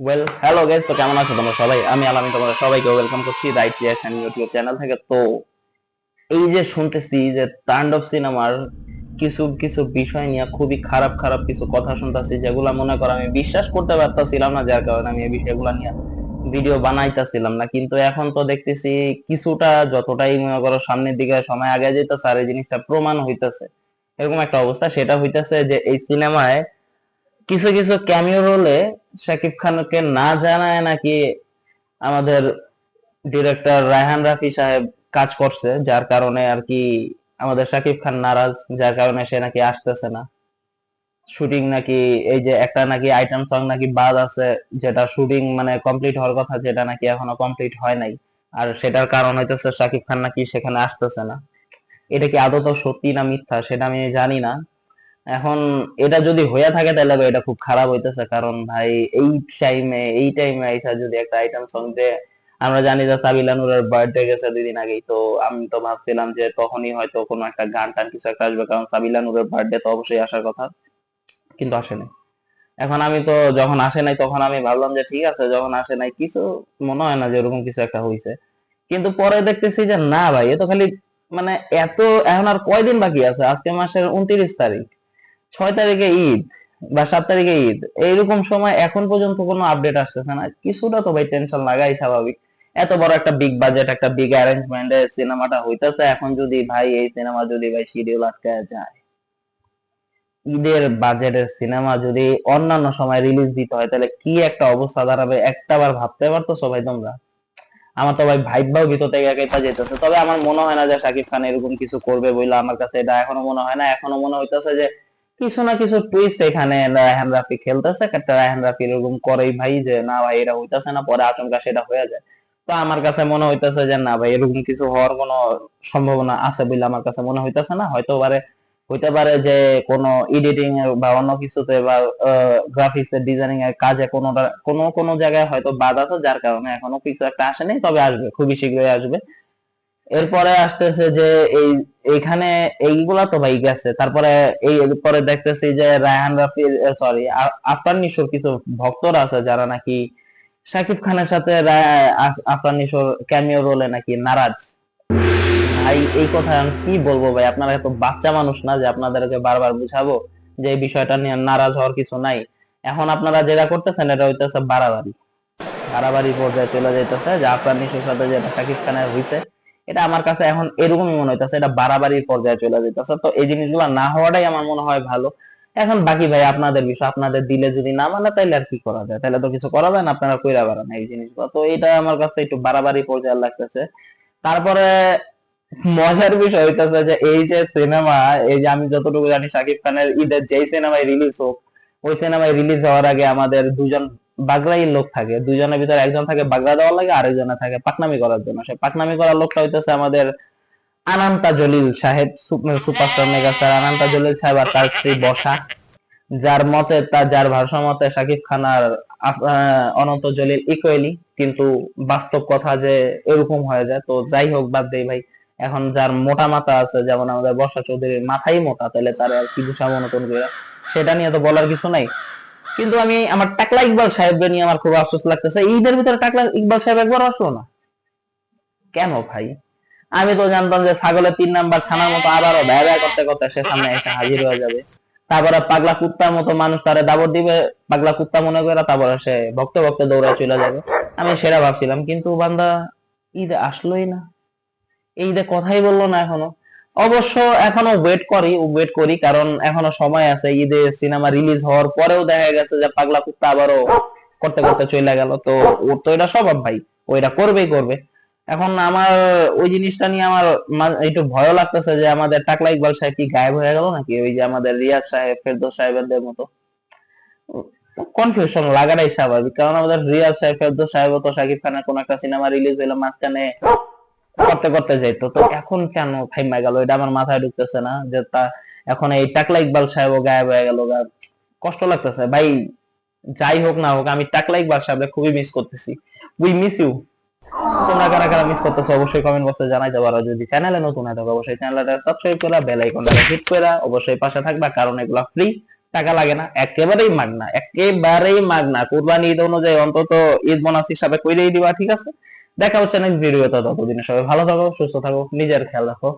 Well hello guys তো কেমন আছো তোমরা সবাই? আমি আলামি তোমরা সবাইকে ওয়েলকাম করছি রাইট রিয়াকশন ইউটিউব চ্যানেল থেকে। তো এই যে শুনতেছি যে তাণ্ডব সিনেমার কিছু কিছু বিষয় নিয়ে খুবই খারাপ খারাপ কিছু কথা শুনতেছি, যেগুলা মনে করো আমি বিশ্বাস করতে পারতাছিলাম না, যার কারণে আমি এই বিষয়গুলো নিয়ে ভিডিও বানাইতাছিলাম না। কিন্তু এখন তো দেখতেছি কিছুটা যতটাই মনে করো সামনের দিকে সময় আগে যেতেছে আর এই জিনিসটা প্রমাণ হইতেছে। এরকম একটা অবস্থা। সেটা হইতেছে যে এই সিনেমায় কিছু কিছু ক্যামিও রোলে শাকিব খানকে না জানায় নাকি আমাদের ডিরেক্টর রায়হান রাফি সাহেব কাজ করছে, যার কারণে আর কি আমাদের শাকিব খান নারাজ, যার কারণে সে নাকি আসতেছে না। শুটিং নাকি এই যে একটা নাকি আইটেম সং নাকি বাদ আছে, যেটা শুটিং মানে কমপ্লিট হওয়ার কথা, যেটা নাকি এখনও কমপ্লিট হয় নাই। আর সেটার কারণ হইতেছে শাকিব খান নাকি সেখানে আসতেছে না। এটা কি আদৌ সত্যি না মিথ্যা, সেটা আমি জানি না। এখন এটা যদি হয়ে থাকে তাহলে এটা খুব খারাপ হইতেছে। কারণ ভাই এই টাইমে এই টাইমে আইসা যদি একটা আইটেম সং যে আমরা জানি যে সাবিলা নুরের বার্থডে গেছে দুই দিন আগেই, তো আমি তো ভাবছিলাম যে তখনই হয়তো কোনো একটা গান টান কিছু একটা আসবে, কারণ সাবিলা নুরের বার্থডে তো অবশ্যই আসার কথা। কিন্তু আসে নাই। এখন আমি তো যখন আসে নাই তখন আমি ভাবলাম যে ঠিক আছে, যখন আসে নাই কিছু মনে হয় না যে এরকম কিছু একটা হয়েছে কিন্তু পরে দেখতেছি যে না ভাই, এ তো খালি মানে এত, এখন আর কয়দিন বাকি আছে? আজকে মাসের উনত্রিশ তারিখ। ছয় তারিখে ঈদ বা সাত তারিখে ঈদ, এইরকম সময় এখন পর্যন্ত কোনো আপডেট আসতেছে না। কিছুটা তো ভাই টেনশন লাগাই স্বাভাবিক। এত বড় একটা বিগ বাজেট একটা বিগ অ্যারেঞ্জমেন্টে সিনেমাটা হইতেছে, এখন যদি ভাই এই সিনেমা যদি ভাই শিডিউল আটকায় যায়, ঈদের বাজেটের সিনেমা যদি অন্যান্য সময় রিলিজ দিতে হয়, তাহলে কি একটা অবস্থা দাঁড়াবে? একটা বার ভাবতে পারতো সবাই তোমরা? আমার তো ভাই ভাইবাও ভিতর থেকে একাইতা যেতেছে তবে আমার মনে হয় না যে শাকিব খান এরকম কিছু করবে বলে আমার কাছে এটা এখনও মনে হয় না। এখনও মনে হইতেছে যে কিছু না কিছু টুইস্ট এখানে রায়হান রাফি খেলতেছে, একটা রায়হান রাফি এরকম করেই ভাই যে, না ভাই এটা হইতাছে না। পরে আচমকা সেটা হয়ে যায়। তো আমার কাছে মনে হইতেছে যে, না ভাই, এরকম কিছু হওয়ার কোনো সম্ভাবনা আছে বলে আমার কাছে মনে হইতেছে না। হয়তো পারে, হইতে পারে যে কোনো এডিটিং এর বা অন্য কিছুতে বা গ্রাফিক্স এর ডিজাইনিং এর কাজে কোনোটা, কোনো কোনো জায়গায় হয়তো বাদ আছে, যার কারণে এখনও কিছু একটা আসেনি, তবে আসবে, খুবই শীঘ্রই আসবে। এরপরে আসতেছে যে এই, এইখানে এইগুলা তো ভাই গেছে। তারপরে এই পরে দেখতেছি যে রায়হান রাফির সরি আফরান নিশোর কিছু ভক্তরা আছে যারা নাকি শাকিব খানের সাথে আফরান নিশোর ক্যামিও রোলে নাকি নারাজ। ভাই, এই কথা আমি কি বলব ভাই? আপনারা এত বাচ্চা মানুষ না যে আপনাদেরকে বারবার বুঝাবো যে এই বিষয়টা নিয়ে নারাজ হওয়ার কিছু নাই। এখন আপনারা যেটা করতেছেন, এটা হইতেছে বাড়াবাড়ি। বাড়াবাড়ি পর্যায়ে চলে যাইতেছে যে আফরান নিশোর সাথে যেটা শাকিব খানের হইছে এটা আমার কাছে এখন এরকমই মনে হইতেছে, এটা বাড়াবাড়ির পর্যায়ে চলে যেতেছে তো এই জিনিসগুলো না হওয়াটাই আমার মনে হয় ভালো। এখন বাকি ভাই আপনাদের বিষয়, আপনাদের দিলে যদি না মানে তাইলে আর কি করা যায়? তাহলে তো কিছু করা যায় না, আপনারা কইরা বাড়ান এই জিনিসগুলো। তো এটা আমার কাছে একটু বাড়াবাড়ি পর্যায়ে লাগতেছে। তারপরে মজার বিষয় হইতেছে যে এই যে সিনেমা, এই যে আমি যতটুকু জানি শাকিব খানের ঈদের যেই সিনেমায় রিলিজ হোক, ওই সিনেমায় রিলিজ হওয়ার আগে আমাদের দুজন বাগড়াই লোক থাকে। দুজনের ভিতরে একজন থাকে বাগড়া দেওয়ার লাগে আরেকজনে থাকে পাকনামি করার জন্য। সে পাকনামি করার লোকটা হইতেছে আমাদের আনান্তা জলিল সাহেব সুপারস্টার মেগাস্টার আনান্তা জলিল সাহেব আর তার স্ত্রী বসা। যার মতে তার যার ভাষা মতে শাকিব খান আর অনন্ত জলিল ইকুয়ালি কিন্তু বাস্তব কথা যে এরকম হয়ে যায়। তো যাই হোক, বাদ দেই ভাই। এখন যার মোটা মাথা আছে, যেমন আমাদের বর্ষা চৌধুরীর মাথাই মোটা, তাহলে তার আর কি বুঝাবো নতুন করে? সেটা নিয়ে তো বলার কিছু নাই। কিন্তু আমি আমার টাকলা ইকবাল সাহেবকে নিয়ে আমার খুব আফসোস লাগতেছে। ঈদের ভিতরে টাকলা ইকবাল সাহেব একবার আসলো না? কেন ভাই? আমি তো জানতাম যে ছাগলের তিন নাম্বার ছানার মতো আবারও ব্যয় ব্যয় করতে করতে সে সামনে এসে হাজির হয়ে যাবে। তারপরে পাগলা কুত্তার মতো মানুষ তারে দাবর দিবে, পাগলা কুত্তা মনে করে তারপরে সে ভক্ত ভক্ত দৌড়ায় চলে যাবে। আমি সেটা ভাবছিলাম, কিন্তু বান্দা ঈদ আসলোই না। এই ঈদে কথাই বলল না এখনও। অবশ্য এখনও ওয়েট করি ওয়েট করি, কারণ এখনও সময় আছে। ঈদে সিনেমা রিলিজ হওয়ার পরেও দেখা গেছে যে পাগলা কুত্তা আবারও করতে করতে চলে গেল। তো ওর তো এটা স্বভাব ভাই ওইটা করবেই করবে। এখন আমার ওই জিনিসটা নিয়ে আমার একটু ভয় লাগতেছে যে আমাদের টাকলা ইকবাল সাহেব কি গায়েব হয়ে গেল নাকি? ওই যে আমাদের রিয়াজ সাহেব, ফেরদৌস সাহেবদের মতো। কনফিউশন লাগাটাই স্বাভাবিক, কারণ আমাদের রিয়াজ সাহেব, ফেরদৌস সাহেব তো শাকিব খানের কোন একটা সিনেমা রিলিজ হইল মাঝখানে করতে করতে যাইতো। তো এখন কেন থাইমা গেল? এটা আমার মাথায় ঢুকতেছে না যে তা এখন এই টাকলা ইকবাল সাহেবও গায়েব হয়ে গেল। কষ্ট লাগতেছে। ভাই, যাই হোক না হোক, আমি টাকলা ইকবাল সাহেব খুবই মিস করতেছি। উই মিস ইউ তোমরা কারা কারা মিস করতেছো অবশ্যই কমেন্ট বক্সে জানাইতে পারো। যদি চ্যানেলে নতুন হয় তবে অবশ্যই চ্যানেলটা সাবস্ক্রাইব করা বেল আইকনটা হিট করা অবশ্যই পাশে থাকবা, কারণ এগুলা ফ্রি টাকা লাগে না, একেবারেই মাগনা একেবারেই মাগনা। কুরবানি ঈদ অনুযায়ী অন্তত ঈদ বোনাস হিসাবে কইরেই দিবা, ঠিক আছে? দেখা হচ্ছে নেক্সট ভিডিওতে ততদিনে সবাই ভালো থাকো সুস্থ থাকো নিজের খেয়াল রাখো।